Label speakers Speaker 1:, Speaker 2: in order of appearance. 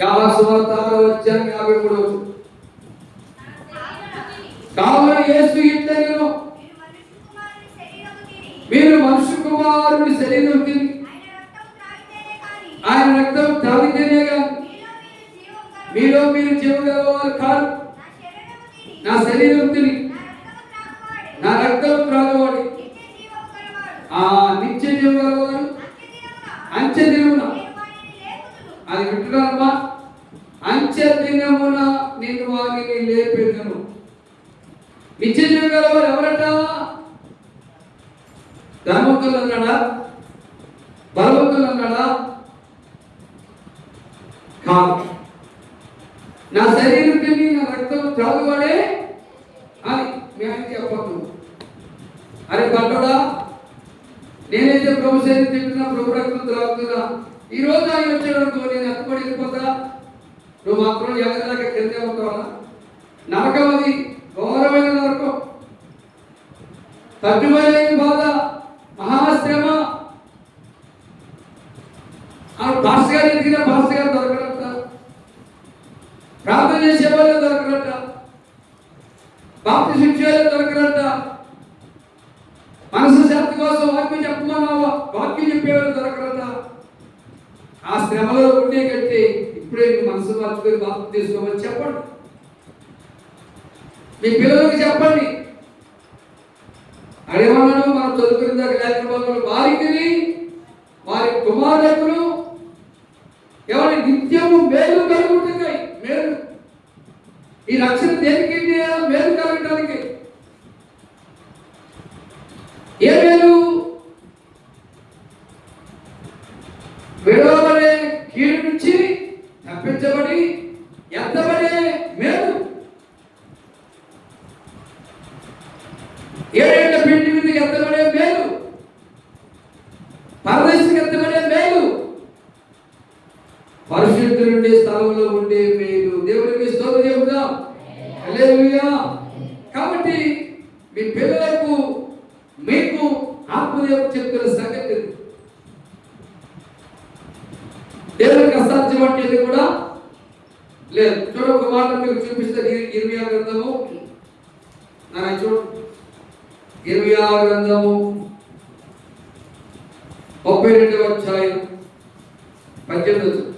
Speaker 1: యాభై వచ్చాను యాభై మూడు వచ్చు కావున యేసు ఇట్లను మీరు మనుష్య కుమారుని శరీరం తిని ఆయన రక్తం తాగితేనే కానీ మీలో మీరు జీవగలవారు కాదు. నా శరీరం తిని నా రక్తం త్రాగవాడి ఆ నిత్య జీవగలవారు అంచె దినమున అది వింటున్నారమ్మా. దినమున నేను వారిని లేపెదను. నిత్య జీవగలవారు ఎవరట? ధర్మకులు అన్నాడా బలవంతులు అన్నాడా కాదు. నా శరీరం నా రక్తం త్రాగువాడే అని మీ ఆయన అరే పట్టడా నేనైతే ప్రభు శరీరం తింటున్నా ప్రభు రక్తం త్రాగుతున్నా. ఈ రోజు ఆయన వచ్చాడనుకో నేను ఎత్తపడి వెళ్ళిపోతా నువ్వు మాత్రం ఎగదాకా కిందే ఉంటావా? నరకం అది. ఘోరమైన నరకం తట్టుకోలేని బాధ మహాశ్రమ. ఆ భాస్కర్ గారు ఎదిగిన భాష గారు దొరకనట్ట ప్రార్థన చేసే వాళ్ళు దొరకనట్ట బాప్తి శిక్షలు దొరకనట్ట మనసు శాంతి కోసం వాక్యం చెప్పమన్నావా? వాక్యం చెప్పేవాళ్ళు దొరకనట్ట ఆ శ్రమలో ఉండే కట్టి ఇప్పుడే మీ మనసు మార్చుకొని బాప్తి తీసుకోమని చెప్పండి. మీ పిల్లలకు చెప్పండి. అడేమన్నాడు మనం చదువుకున్న దగ్గర లేకపోతే వారికి వారి కుమారులు ఎవరి నిత్యము మేలు కలుగుతున్నాయి మేలు. ఈ రక్షణ దేనికి మేలు కలగటానికి? ఏ మేలు తప్పించబడి ఎత్తబడే మేలు. ఏడేళ్ళ పిండి మీదకి ఎత్తబడే మేలు. పరదేశకి ఎత్తబడే మేలు. పరిశుద్ధులు ఉండే స్థలంలో ఉండే మేలు. దేవుడికి స్తోత్రం చెబుదాం హల్లెలూయా. కాబట్టి మీ పిల్లలకు మీకు ఆత్మదేవ చెప్తున్న సంగతి. ఇది. దేవునికి అసాధ్యం అంటే కూడా లేదు చూడ ఒక మాట మీకు చూపిస్తే ఇరవై ఆరు గ్రంథము. నారాయణ చూడు. ఇరవై ఆరు గ్రంథము ముప్పై రెండవ అధ్యాయం పద్దెనిమిది.